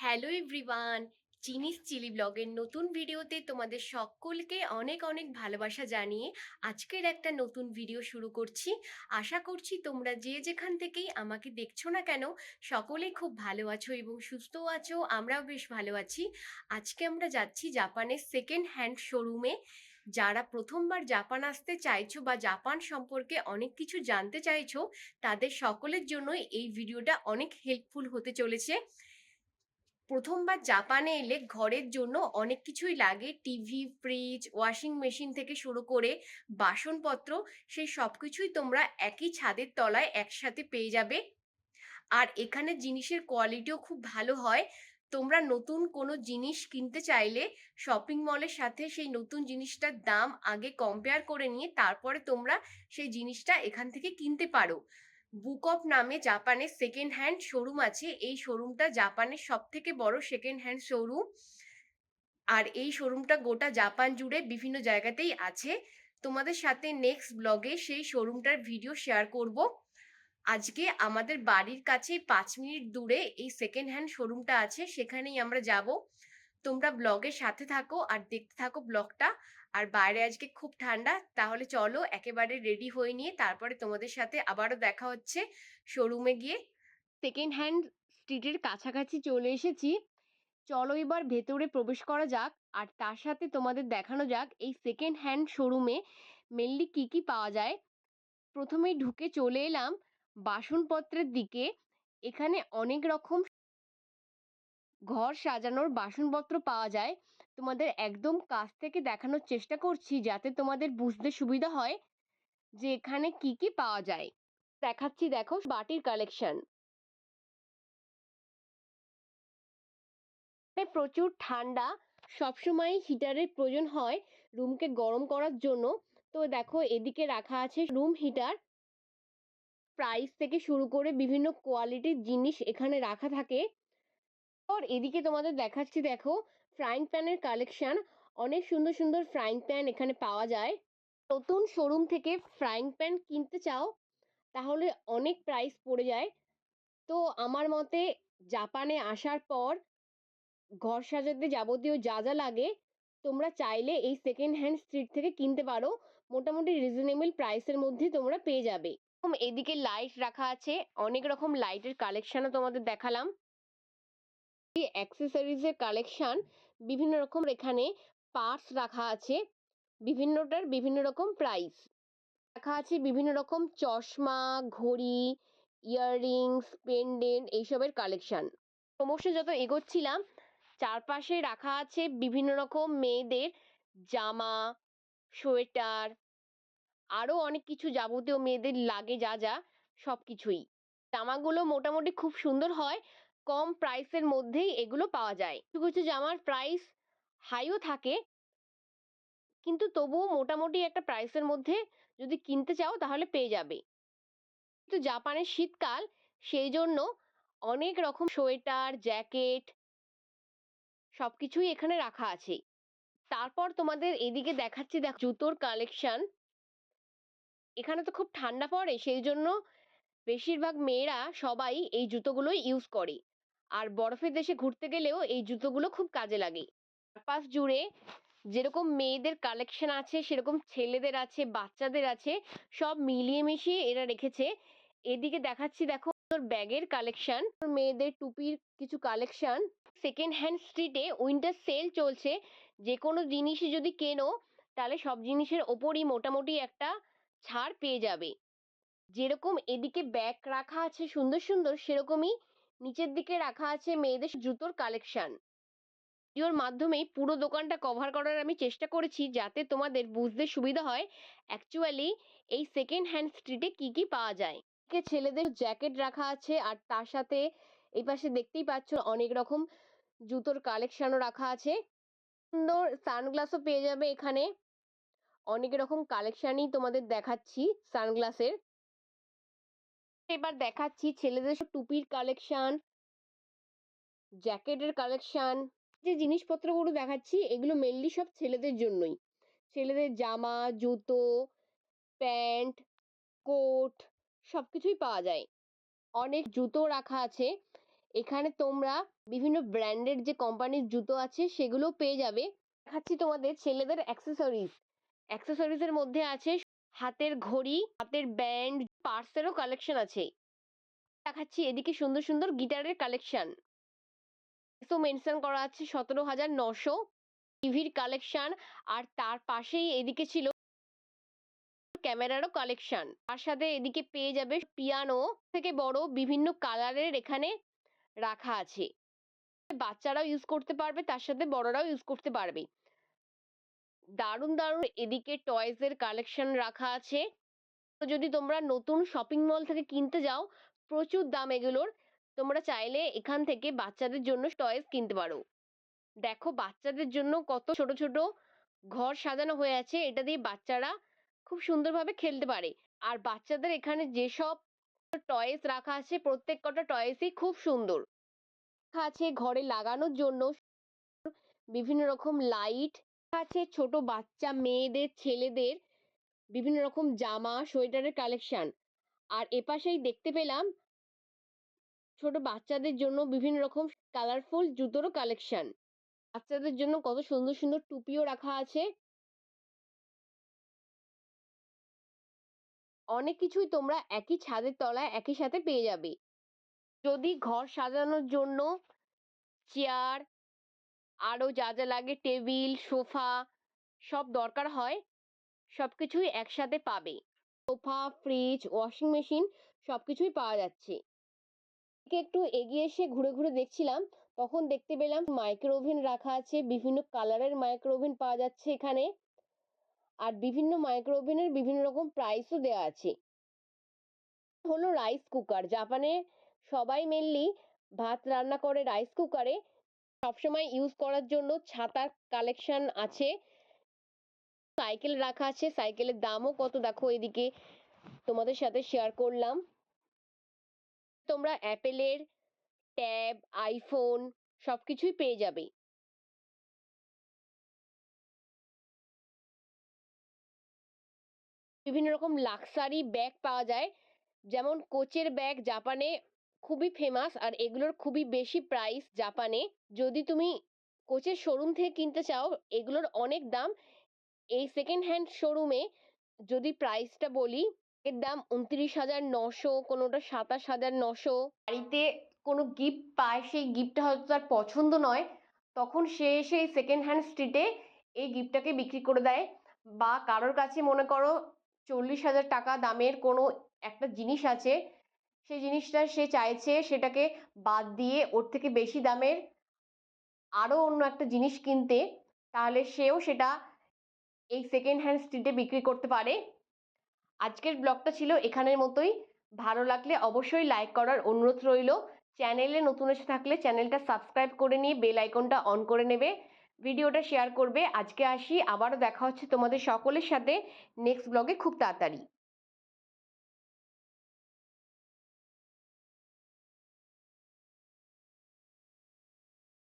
Hello everyone চিনিস chilli ব্লগের নতুন ভিডিওতে তোমাদের সকলকে অনেক অনেক ভালোবাসা জানিয়ে আজকের একটা নতুন ভিডিও শুরু করছি। আশা করছি তোমরা যে যেখান থেকেই আমাকে দেখছ না কেন সকলেই খুব ভালো আছো এবং সুস্থ আছো, আমরাও বেশ ভালো আছি। আজকে আমরা যাচ্ছি জাপানের সেকেন্ড হ্যান্ড শোরুমে যারা প্রথমবার জাপান আসতে চাইছো বা জাপান সম্পর্কে অনেক কিছু জানতে চাইছো, তাদের সকলের জন্য এই ভিডিওটা অনেক হেল্পফুল হতে চলেছে। প্রথমবার জাপানে এলে ঘরের জন্য অনেক কিছুই লাগে। টিভি, ফ্রিজ, ওয়াশিং মেশিন থেকে শুরু করে বাসনপত্র, সেই সব কিছুই তোমরা একই ছাদের তলায় একসাথে পেয়ে যাবে। আর এখানে জিনিসের কোয়ালিটিও খুব ভালো হয়। তোমরা নতুন কোনো জিনিস কিনতে চাইলে শপিং মলের সাথে সেই নতুন জিনিসটার দাম আগে কম্পেয়ার করে নিয়ে তারপরে তোমরা সেই জিনিসটা এখান থেকে কিনতে পারো। বুক অফ নামে জাপানের সেকেন্ড হ্যান্ড শোরুম আছে। এই শোরুমটা জাপানের সব থেকে বড় সেকেন্ড হ্যান্ড শোরুম আর এই শোরুমটা গোটা জাপান জুড়ে বিভিন্ন জায়গাতেই আছে। তোমাদের সাথে নেক্সট ব্লগে সেই শোরুমটার ভিডিও শেয়ার করব। আজকে আমাদের বাড়ির কাছে পাঁচ মিনিট দূরে এই সেকেন্ড হ্যান্ড শোরুমটা আছে। সেখানেই আমরা যাব। তোমরা ব্লগের সাথে থাকো আর দেখতে থাকো ব্লগটা আর বাইরে আজকে খুব ঠান্ডা, তাহলে চলো একেবারে রেডি হয়ে নিয়ে তারপরে তোমাদের সাথে আবারও দেখা হচ্ছে শোরুমে গিয়ে। সেকেন্ড হ্যান্ড স্ট্রিটের কাছাকাছি চলে এসেছি। চলো এবার ভেতরে প্রবেশ করা যাক আর তার সাথে তোমাদের দেখানো যাক এই সেকেন্ড হ্যান্ড শোরুমে মেনলি কি কি পাওয়া যায়। প্রথমেই ঢুকে চলে এলাম বাসনপত্রের দিকে। এখানে অনেক রকম ঘর সাজানোর বাসনপত্র পাওয়া যায়। তোমাদের একদম কাছ থেকে দেখানোর চেষ্টা করছি যাতে তোমাদের বুঝতে সুবিধা হয় যে এখানে কি কি পাওয়া যায়। দেখাচ্ছি দেখো বাটির কালেকশন প্রচুর ঠান্ডা সবসময় হিটারের প্রয়োজন হয় রুমকে গরম করার জন্য। তো দেখো এদিকে রাখা আছে রুম হিটার প্রাইস থেকে শুরু করে বিভিন্ন কোয়ালিটির জিনিস এখানে রাখা থাকে। আর এদিকে তোমাদের দেখাচ্ছি, দেখো ফ্রাইং প্যানের কালেকশন অনেক সুন্দর সুন্দর ফ্রাইং প্যান এখানে পাওয়া যায়। নতুন শোরুম থেকে ফ্রাইং প্যান কিনতে চাও, তাহলে অনেক প্রাইস পড়ে যায়। তো আমার মতে জাপানে আসার পর ঘর সাজাতে যাবতীয় যা যা লাগে, তোমরা চাইলে এই সেকেন্ড হ্যান্ড স্ট্রিট থেকে কিনতে পারো। মোটামুটি রিজনেবল প্রাইসের মধ্যে তোমরা পেয়ে যাবে। এদিকে লাইট রাখা আছে। অনেক রকম লাইটের কালেকশনও তোমাদের দেখালাম। অ্যাক্সেসরিজের কালেকশন বিভিন্ন রকম এখানে পার্টস রাখা আছে, বিভিন্নটার বিভিন্ন রকম প্রাইস রাখা আছে বিভিন্ন রকম চশমা, ঘড়ি ইয়াররিংস পেন্ডেন্ট এইসবের কালেকশন ক্রমশ যত এগোচ্ছিলাম, চারপাশে রাখা আছে বিভিন্ন রকম মেয়েদের জামা, সোয়েটার আরও অনেক কিছু যাবতীয় মেয়েদের লাগে যা যা সব কিছুই জামাগুলো মোটামুটি খুব সুন্দর হয় কম প্রাইসের মধ্যেই এগুলো পাওয়া যায়। কিছু কিছু জামার প্রাইস হাইও থাকে। কিন্তু তবুও মোটামুটি একটা প্রাইসের মধ্যে যদি কিনতে চাও তাহলে পেয়ে যাবে। কিন্তু জাপানের শীতকাল, সেই জন্য অনেক রকম সোয়েটার, জ্যাকেট সব কিছুই এখানে রাখা আছে। তারপর তোমাদের এদিকে দেখাচ্ছি, দেখ, জুতোর কালেকশন এখানে তো খুব ঠান্ডা পড়ে, সেই জন্য বেশিরভাগ মেয়েরা সবাই এই জুতোগুলোই ইউজ করে। আর বরফের দেশে ঘুরতে গেলেও এই জুতোগুলো খুব কাজে লাগে। চারপাশ জুড়ে যেরকম মেয়েদের কালেকশন আছে, সেরকম ছেলেদের আছে, বাচ্চাদের আছে, সব মিলিয়ে মিশিয়ে এরা রেখেছে। এদিকে দেখাচ্ছি দেখো তোর ব্যাগের কালেকশন মেয়েদের টুপির কিছু কালেকশন সেকেন্ড হ্যান্ড স্ট্রিটে উইন্টার সেল চলছে। যে কোনো জিনিসই যদি কেনো, তাহলে সব জিনিসের ওপরই মোটামুটি একটা ছাড় পেয়ে যাবে। যেরকম এদিকে ব্যাগ রাখা আছে সুন্দর সুন্দর, সেরকমই নিচের দিকে রাখা আছে মেয়েদের জুতোর কালেকশন ভিডিওর মাধ্যমেই পুরো দোকানটা কভার করার আমি চেষ্টা করেছি যাতে তোমাদের বুঝতে সুবিধা হয় অ্যাকচুয়ালি এই সেকেন্ড হ্যান্ড স্ট্রিটে কি কি পাওয়া যায়। ছেলেদের জ্যাকেট রাখা আছে আর তার সাথে এই পাশে দেখতেই পাচ্ছ অনেক রকম জুতোর কালেকশনও রাখা আছে। সুন্দর সানগ্লাসও পেয়ে যাবে এখানে। অনেক রকম কালেকশনই তোমাদের দেখাচ্ছি সানগ্লাসের এবার দেখাচ্ছি ছেলেদের সব টুপির কালেকশন জ্যাকেটের কালেকশন যে জিনিসপত্রগুলো দেখাচ্ছি এগুলো মেনলি সব ছেলেদের জন্যই। ছেলেদের জামা, জুতো, প্যান্ট, কোট সব কিছুই পাওয়া যায়। অনেক জুতো রাখা আছে। এখানে তোমরা বিভিন্ন ব্র্যান্ডেড যে কোম্পানির জুতো আছে সেগুলোও পেয়ে যাবে। দেখাচ্ছি তোমাদের ছেলেদের অ্যাক্সেসরিজ অ্যাক্সেসরিজের মধ্যে আছে হাতের ঘড়ি, হাতের ব্যান্ড পার্সেরও কালেকশন আছে। দেখাচ্ছি এদিকে সুন্দর সুন্দর গিটারের কালেকশন তো মেনশন করা আছে সতেরো হাজার নশো। টিভির কালেকশন আর তার পাশেই এদিকে ছিল ক্যামেরারও কালেকশন তার সাথে এদিকে পেয়ে যাবে পিয়ানো থেকে বড় বিভিন্ন কালারের এখানে রাখা আছে। বাচ্চারাও ইউজ করতে পারবে, তার সাথে বড়রাও ইউজ করতে পারবে। দারুণ দারুণ এদিকে টয়েস এর কালেকশন রাখা আছে। তো যদি তোমরা নতুন শপিং মল থেকে কিনতে যাও, প্রচুর দাম এগুলোর। তোমরা চাইলে এখান থেকে বাচ্চাদের জন্য টয়েস কিনতে পারো। দেখো বাচ্চাদের জন্য কত ছোট ছোট ঘর সাজানো হয়ে আছে। এটা দিয়ে বাচ্চারা খুব সুন্দরভাবে খেলতে পারে। আর বাচ্চাদের এখানে যেসব টয়েস রাখা আছে, প্রত্যেক কটা টয়েসই খুব সুন্দর। রাখা আছে ঘরে লাগানোর জন্য। বিভিন্ন রকম লাইট আছে ছোট বাচ্চা, মেয়েদের, ছেলেদের বিভিন্ন রকম জামা, সোয়েটারের কালেকশন আর এপাশেই দেখতে পেলাম ছোট বাচ্চাদের জন্য বিভিন্ন রকম কালারফুল জুতোরও কালেকশন বাচ্চাদের জন্য কত সুন্দর সুন্দর টুপিও রাখা আছে। অনেক কিছুই তোমরা একই ছাদের তলায় একই সাথে পেয়ে যাবে। যদি ঘর সাজানোর জন্য চেয়ার আরও যা যা লাগে টেবিল, সোফা সব দরকার হয় সব কিছুই একসাথে পাবে। সোফা, ফ্রিজ, ওয়াশিং মেশিন সব কিছুই পাওয়া যাচ্ছে। একটু এগিয়ে এসে ঘুরে ঘুরে দেখছিলাম, তখন দেখতে পেলাম মাইক্রো ওভেন রাখা আছে, বিভিন্ন কালারের মাইক্রো ওভেন পাওয়া যাচ্ছে এখানে। আর বিভিন্ন মাইক্রো ওভেনের বিভিন্ন রকম প্রাইসও দেওয়া আছে। হলো রাইস কুকার, জাপানে সবাই মেনলি ভাত রান্না করে রাইস কুকারে। সবসময় ইউজ করার জন্য ছাতার কালেকশন আছে। সাইকেল রাখা আছে সাইকেলের দামও কত দেখো এদিকে তোমাদের সাথে শেয়ার করলাম। তোমরা অ্যাপেলের ট্যাব আইফোন সবকিছুই পেয়ে যাবে। বিভিন্ন রকম লাক্সারি ব্যাগ পাওয়া যায়। যেমন কোচের ব্যাগ জাপানে খুবই ফেমাস আর এগুলোর খুবই বেশি প্রাইস জাপানে। যদি তুমি কোচের শোরুম থেকে কিনতে চাও, এগুলোর অনেক দাম। এই সেকেন্ড হ্যান্ড শোরুমে যদি প্রাইসটা বলি, এর দাম উনত্রিশ হাজার নশো, কোনোটা সাতাশ হাজার নশো। বাড়িতে কোনো গিফট পায়, সেই গিফটটা হয়তো তার পছন্দ নয়। তখন সে সেই সেকেন্ড হ্যান্ড স্ট্রিটে এই গিফটটাকে বিক্রি করে দেয়। বা কারোর কাছে মনে করো চল্লিশ হাজার টাকা দামের কোনো একটা জিনিস আছে সেই জিনিসটা সে চাইছে সেটাকে বাদ দিয়ে ওর থেকে বেশি দামের আরও অন্য একটা জিনিস কিনতে, তাহলে সেও সেটা এই সেকেন্ড হ্যান্ড স্ট্রিটে বিক্রি করতে পারে। আজকের ব্লগটা ছিল এখানের মতোই। ভালো লাগলে অবশ্যই লাইক করার অনুরোধ রইল। চ্যানেলে নতুন এসে থাকলে চ্যানেলটা সাবস্ক্রাইব করে নিয়ে বেল আইকনটা অন করে নেবে। ভিডিওটা শেয়ার করবে। আজকে আসি। আবারও দেখা হচ্ছে তোমাদের সকলের সাথে। নেক্সট ব্লগে খুব তাড়াতাড়ি।